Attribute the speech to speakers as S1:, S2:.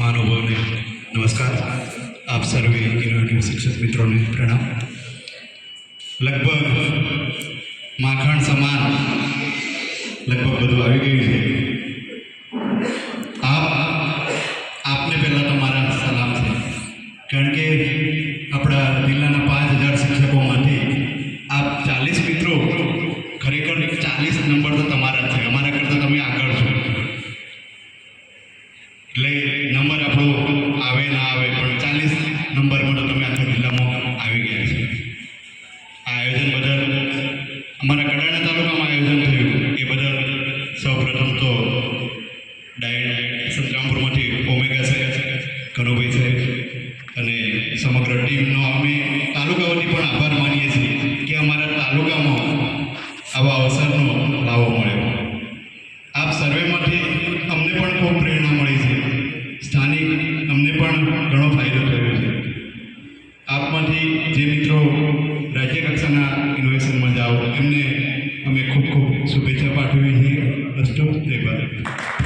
S1: મહાનુભાવોને નમસ્કાર આપ સર્વે ઇનોવેટિવ શિક્ષક મિત્રોને પ્રણામ લગભગ માખણ સમાન લગભગ બધું આવી ગયું છે આપ આપને પહેલાં તો મારા સલામ છે કારણ કે આપણા જિલ્લાના પાંચ હજાર શિક્ષકોમાંથી આપ ચાલીસ મિત્રો ખરેખર ચાલીસ નંબર તો તમારા એટલે નંબર આપણો આવે ના આવે, પણ ચાલીસ નંબર તો તમે આખા જિલ્લામાં આવી ગયા છે. આ આયોજન બદલ અમારા કડાણા તાલુકામાં આયોજન થયું. એ બદલ સૌપ્રથમ તો ડાયટ સંતરામપુરમાંથી ઓમેગા સાહેબ, કનુભાઈ સાહેબ અને સમગ્ર ટીમનો અમે તાલુકા વતી પણ આભાર માનીએ છીએ. જે મિત્રો રાજ્ય કક્ષાના ઇનોવેશનમાં જાઓ, એમને અમે ખૂબ ખૂબ શુભેચ્છા પાઠવીએ છીએ. અસ્તુ જય ભારત.